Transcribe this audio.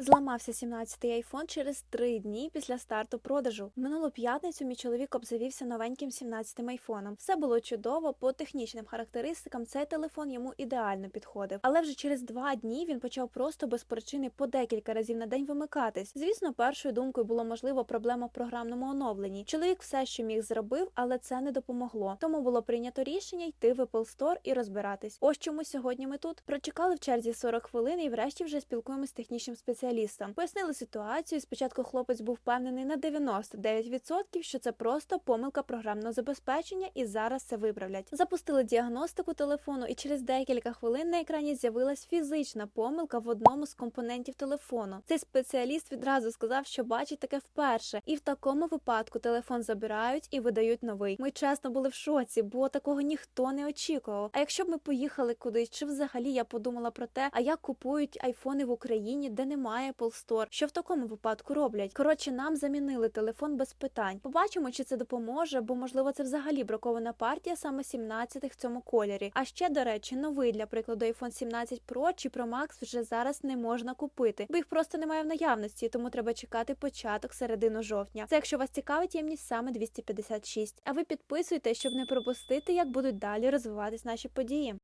Зламався 17-й айфон через три дні після старту продажу. Минулу п'ятницю мій чоловік обзавівся новеньким 17-м айфоном. Все було чудово. По технічним характеристикам цей телефон йому ідеально підходив. Але вже через два дні він почав просто без причини по декілька разів на день вимикатись. Звісно, першою думкою було можливо проблема в програмному оновленні. Чоловік все, що міг, зробив, але це не допомогло. Тому було прийнято рішення йти в Apple Store і розбиратись. Ось чому сьогодні ми тут прочекали в черзі 40 хвилин і врешті вже спілкуємося з технічним спеціалістом. Пояснили ситуацію. Спочатку хлопець був впевнений на 99%, що це просто помилка програмного забезпечення, і зараз це виправлять. Запустили діагностику телефону, і через декілька хвилин на екрані з'явилась фізична помилка в одному з компонентів телефону. Цей спеціаліст відразу сказав, що бачить таке вперше, і в такому випадку телефон забирають і видають новий. Ми чесно були в шоці, бо такого ніхто не очікував. А якщо б ми поїхали кудись, чи взагалі я подумала про те, а як купують айфони в Україні, де немає Apple Store, що в такому випадку роблять? Коротше, нам замінили телефон без питань. Побачимо, чи це допоможе, бо можливо це взагалі бракована партія саме 17 в цьому кольорі. А ще, до речі, новий для прикладу iPhone 17 Pro чи Pro Max вже зараз не можна купити, бо їх просто немає в наявності, тому треба чекати початок середину жовтня. Це якщо вас цікавить ємність саме 256. А ви підписуйтесь, щоб не пропустити, як будуть далі розвиватись наші події.